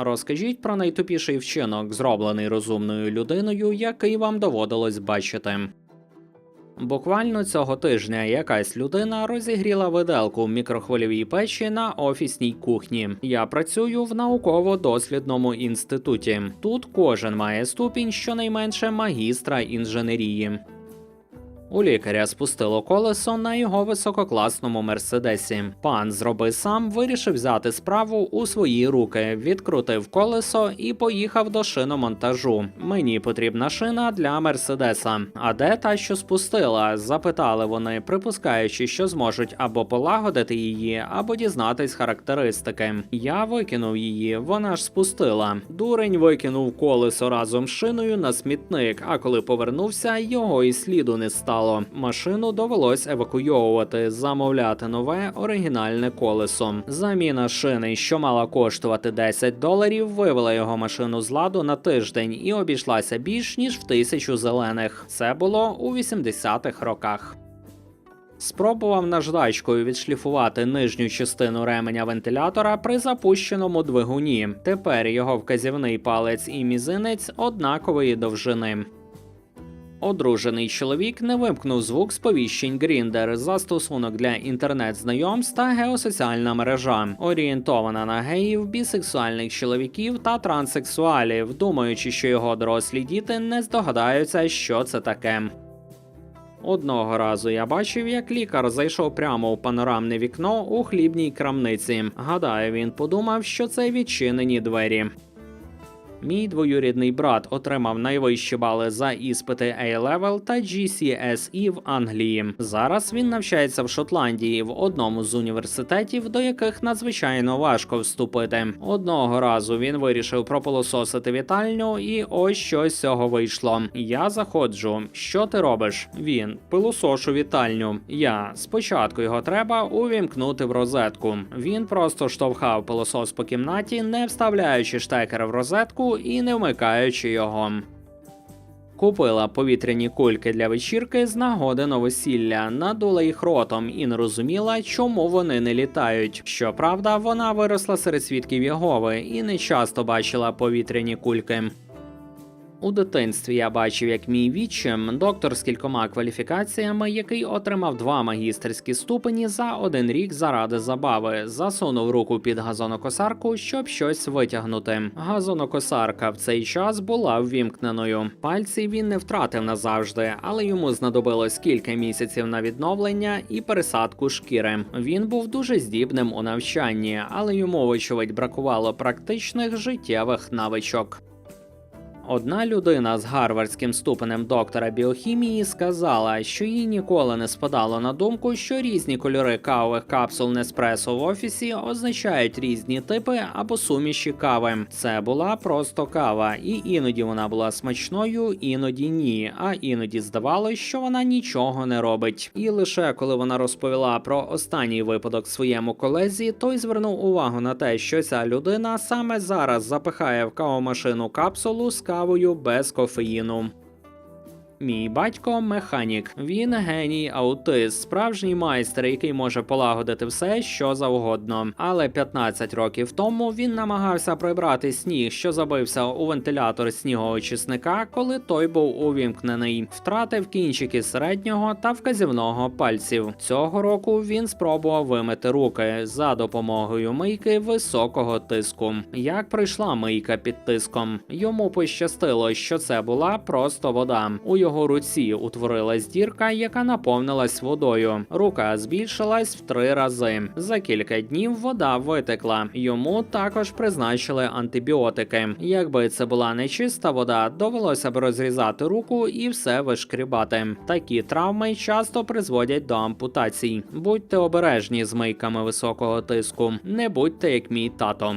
Розкажіть про найтупіший вчинок, зроблений розумною людиною, який вам доводилось бачити. Буквально цього тижня якась людина розігріла виделку в мікрохвильовій печі на офісній кухні. Я працюю в науково-дослідному інституті. Тут кожен має ступінь щонайменше магістра інженерії. У лікаря спустило колесо на його висококласному мерседесі. Пан зроби сам вирішив взяти справу у свої руки, відкрутив колесо і поїхав до шиномонтажу. Мені потрібна шина для мерседеса. А де та, що спустила? запитали вони, припускаючи, що зможуть або полагодити її, або дізнатись характеристики. Я викинув її, вона ж спустила. Дурень викинув колесо разом з шиною на смітник. А коли повернувся, його і сліду не стало. Машину довелось евакуйовувати, замовляти нове оригінальне колесо. Заміна шини, що мала коштувати 10 доларів, вивела його машину з ладу на тиждень і обійшлася більш ніж в тисячу зелених. Це було у 80-х роках. Спробував наждачкою відшліфувати нижню частину ременя вентилятора при запущеному двигуні. Тепер його вказівний палець і мізинець однакової довжини. Одружений чоловік не вимкнув звук сповіщень Grindr, застосунок для інтернет-знайомств та геосоціальна мережа, орієнтована на геїв, бісексуальних чоловіків та транссексуалів, думаючи, що його дорослі діти не здогадаються, що це таке. Одного разу я бачив, як лікар зайшов прямо у панорамне вікно у хлібній крамниці. Гадаю, він подумав, що це відчинені двері. Мій двоюрідний брат отримав найвищі бали за іспити A-Level та GCSE в Англії. Зараз він навчається в Шотландії в одному з університетів, до яких надзвичайно важко вступити. Одного разу він вирішив прополососити вітальню, і ось що з цього вийшло. Я заходжу. Що ти робиш? Він пилосошу вітальню. Я спочатку його треба увімкнути в розетку. Він просто штовхав пилосос по кімнаті, не вставляючи штекер в розетку і не вмикаючи його. Купила повітряні кульки для вечірки з нагоди новосілля, надула їх ротом і не розуміла, чому вони не літають. Щоправда, вона виросла серед свідків Єгови і не часто бачила повітряні кульки. У дитинстві я бачив, як мій відчим, доктор з кількома кваліфікаціями, який отримав два магістерські ступені за один рік заради забави, засунув руку під газонокосарку, щоб щось витягнути. Газонокосарка в цей час була ввімкненою. Пальці він не втратив назавжди, але йому знадобилось кілька місяців на відновлення і пересадку шкіри. Він був дуже здібним у навчанні, але йому, вочевидь, бракувало практичних життєвих навичок. Одна людина з гарвардським ступенем доктора біохімії сказала, що їй ніколи не спадало на думку, що різні кольори кавових капсул Неспресо в офісі означають різні типи або суміші кави. Це була просто кава, і іноді вона була смачною, іноді ні. А іноді здавалось, що вона нічого не робить. І лише коли вона розповіла про останній випадок своєму колезі, той звернув увагу на те, що ця людина саме зараз запихає в кавомашину капсулу з кавою без кофеїну. Мій батько механік. Він геній аутист, справжній майстер, який може полагодити все, що завгодно. Але 15 років тому він намагався прибрати сніг, що забився у вентилятор снігоочисника, коли той був увімкнений. Втратив кінчики середнього та вказівного пальців. Цього року він спробував вимити руки за допомогою мийки високого тиску. Як пройшла мийка під тиском? Йому пощастило, що це була просто вода. У його руці утворилась дірка, яка наповнилась водою. Рука збільшилась в три рази. За кілька днів вода витекла. Йому також призначили антибіотики. Якби це була нечиста вода, довелося б розрізати руку і все вишкрібати. Такі травми часто призводять до ампутацій. Будьте обережні з мийками високого тиску. Не будьте як мій тато.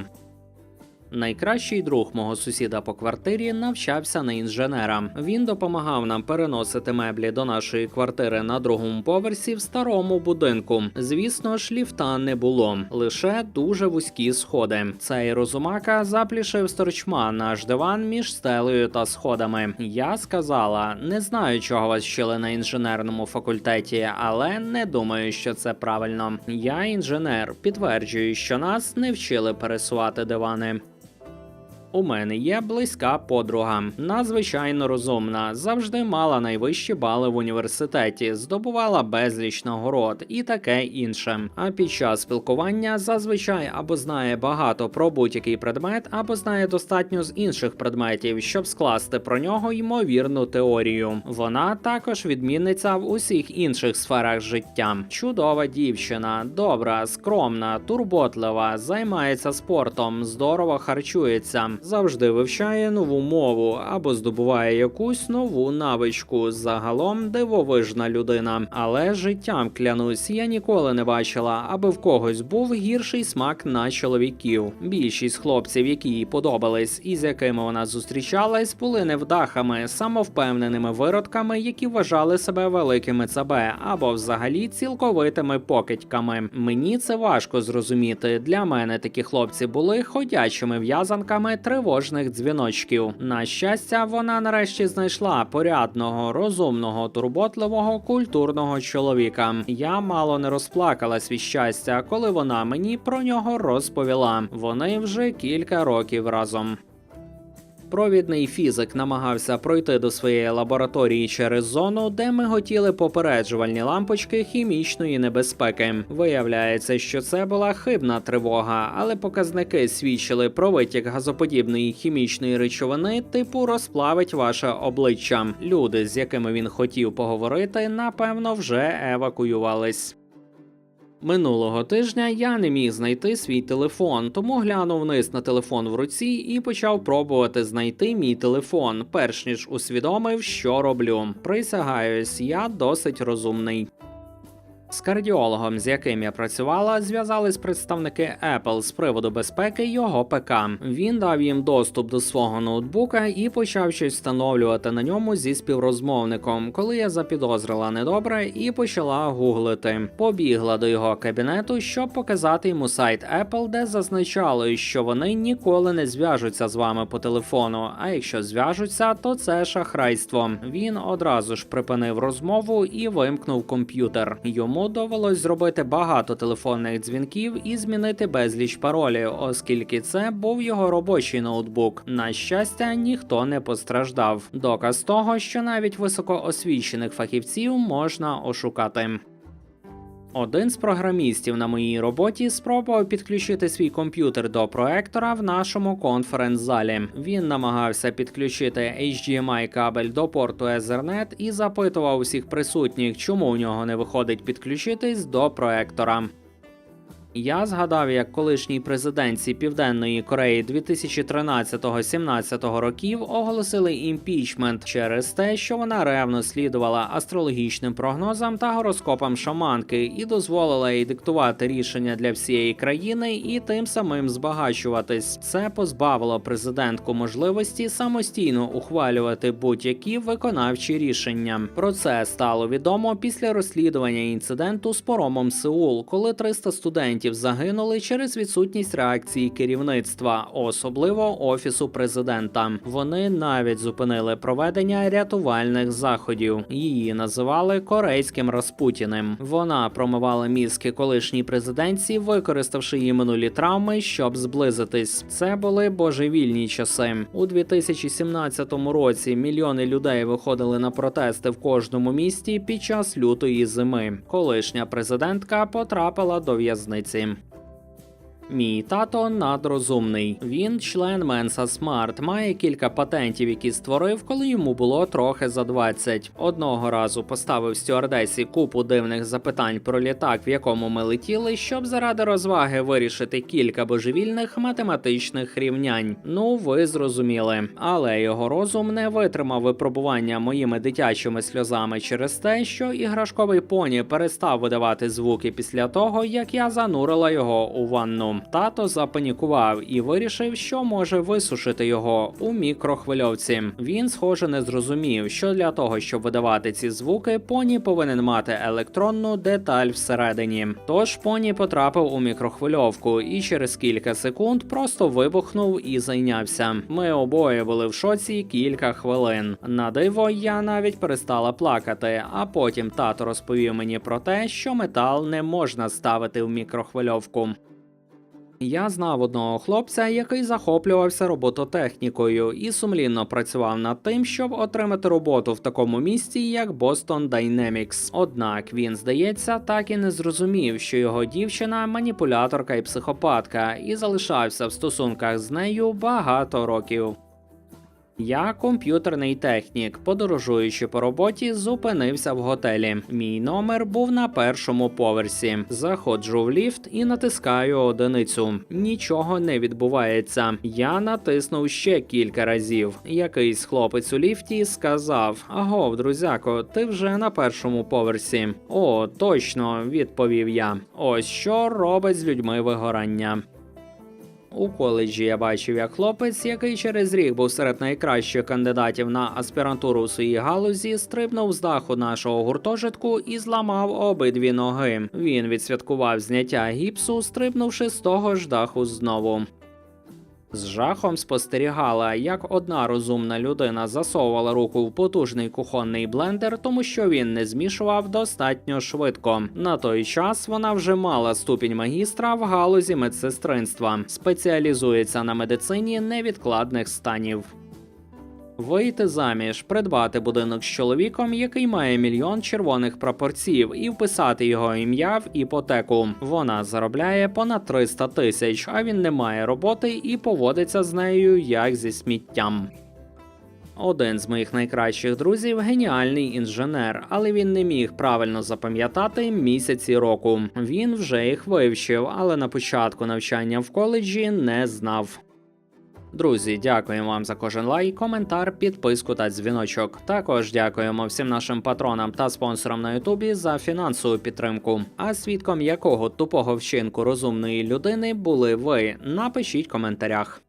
Найкращий друг мого сусіда по квартирі навчався на інженера. Він допомагав нам переносити меблі до нашої квартири на другому поверсі в старому будинку. Звісно ж, ліфта не було, лише дуже вузькі сходи. Цей розумака заплішив з торчма наш диван між стелею та сходами. Я сказала: не знаю, чого вас вчили на інженерному факультеті, але не думаю, що це правильно. Я інженер, підтверджую, що нас не вчили пересувати дивани. У мене є близька подруга, надзвичайно розумна, завжди мала найвищі бали в університеті, здобувала безліч нагород і таке інше. А під час спілкування зазвичай або знає багато про будь-який предмет, або знає достатньо з інших предметів, щоб скласти про нього ймовірну теорію. Вона також відмінниця в усіх інших сферах життя. Чудова дівчина, добра, скромна, турботлива, займається спортом, здорово харчується, завжди вивчає нову мову або здобуває якусь нову навичку. Загалом дивовижна людина. Але життям клянусь, я ніколи не бачила, аби в когось був гірший смак на чоловіків. Більшість хлопців, які їй подобались і з якими вона зустрічалась, були невдахами, самовпевненими виродками, які вважали себе великими ЦБ або взагалі цілковитими покидьками. Мені це важко зрозуміти. Для мене такі хлопці були ходячими в'язанками тривожних дзвіночків. На щастя, вона нарешті знайшла порядного, розумного, турботливого, культурного чоловіка. Я мало не розплакалась від щастя, коли вона мені про нього розповіла. Вони вже кілька років разом. Провідний фізик намагався пройти до своєї лабораторії через зону, де миготіли попереджувальні лампочки хімічної небезпеки. Виявляється, що це була хибна тривога, але показники свідчили про витік газоподібної хімічної речовини, типу розплавить ваше обличчя. Люди, з якими він хотів поговорити, напевно, вже евакуювались. Минулого тижня я не міг знайти свій телефон, тому глянув вниз на телефон в руці і почав пробувати знайти мій телефон, перш ніж усвідомив, що роблю. Присягаюсь, я досить розумний. З кардіологом, з яким я працювала, зв'язались представники Apple з приводу безпеки його ПК. Він дав їм доступ до свого ноутбука і почав щось встановлювати на ньому зі співрозмовником, коли я запідозрила недобре і почала гуглити. Побігла до його кабінету, щоб показати йому сайт Apple, де зазначали, що вони ніколи не зв'яжуться з вами по телефону. А якщо зв'яжуться, то це шахрайство. Він одразу ж припинив розмову і вимкнув комп'ютер. Йому довелось зробити багато телефонних дзвінків і змінити безліч паролів, оскільки це був його робочий ноутбук. На щастя, ніхто не постраждав. Доказ того, що навіть високоосвічених фахівців можна ошукати. Один з програмістів на моїй роботі спробував підключити свій комп'ютер до проектора в нашому конференц-залі. Він намагався підключити HDMI кабель до порту Ethernet і запитував усіх присутніх, чому у нього не виходить підключитись до проектора. Я згадав, як колишній президентці Південної Кореї 2013-17 років оголосили імпічмент через те, що вона ревно слідувала астрологічним прогнозам та гороскопам шаманки і дозволила їй диктувати рішення для всієї країни і тим самим збагачуватись. Це позбавило президентку можливості самостійно ухвалювати будь-які виконавчі рішення. Про це стало відомо після розслідування інциденту з поромом Сеул, коли 300 студентів загинули через відсутність реакції керівництва, особливо офісу президента. Вони навіть зупинили проведення рятувальних заходів. Її називали корейським Распутіним. Вона промивала мізки колишній президентці, використавши її минулі травми, щоб зблизитись. Це були божевільні часи. У 2017 році мільйони людей виходили на протести в кожному місті під час лютої зими. Колишня президентка потрапила до в'язниці. same. Мій тато надрозумний. Він член Менса Смарт, має кілька патентів, які створив, коли йому було трохи за 20. Одного разу поставив стюардесі купу дивних запитань про літак, в якому ми летіли, щоб заради розваги вирішити кілька божевільних математичних рівнянь. Ну, ви зрозуміли. Але його розум не витримав випробування моїми дитячими сльозами через те, що іграшковий поні перестав видавати звуки після того, як я занурила його у ванну. Тато запанікував і вирішив, що може висушити його у мікрохвильовці. Він, схоже, не зрозумів, що для того, щоб видавати ці звуки, поні повинен мати електронну деталь всередині. Тож поні потрапив у мікрохвильовку і через кілька секунд просто вибухнув і зайнявся. Ми обоє були в шоці кілька хвилин. На диво, я навіть перестала плакати, а потім тато розповів мені про те, що метал не можна ставити в мікрохвильовку. Я знав одного хлопця, який захоплювався робототехнікою і сумлінно працював над тим, щоб отримати роботу в такому місці, як Boston Dynamics. Однак він, здається, так і не зрозумів, що його дівчина маніпуляторка і психопатка, і залишався в стосунках з нею багато років. Я комп'ютерний технік, подорожуючи по роботі, зупинився в готелі. Мій номер був на першому поверсі. Заходжу в ліфт і натискаю одиницю. Нічого не відбувається. Я натиснув ще кілька разів. Якийсь хлопець у ліфті сказав: Агов, друзяко, ти вже на першому поверсі. О, точно, відповів я. Ось що робить з людьми вигорання. У коледжі я бачив, як хлопець, який через рік був серед найкращих кандидатів на аспірантуру у своїй галузі, стрибнув з даху нашого гуртожитку і зламав обидві ноги. Він відсвяткував зняття гіпсу, стрибнувши з того ж даху знову. З жахом спостерігала, як одна розумна людина засовувала руку в потужний кухонний блендер, тому що він не змішував достатньо швидко. На той час вона вже мала ступінь магістра в галузі медсестринства, спеціалізується на медицині невідкладних станів. Вийти заміж, придбати будинок з чоловіком, який має мільйон червоних прапорців, і вписати його ім'я в іпотеку. Вона заробляє понад 300 тисяч, а він не має роботи і поводиться з нею як зі сміттям. Один з моїх найкращих друзів геніальний інженер, але він не міг правильно запам'ятати місяці року. Він вже їх вивчив, але на початку навчання в коледжі не знав. Друзі, дякуємо вам за кожен лайк, коментар, підписку та дзвіночок. Також дякуємо всім нашим патронам та спонсорам на Ютубі за фінансову підтримку. А свідком якого тупого вчинку розумної людини були ви? Напишіть в коментарях.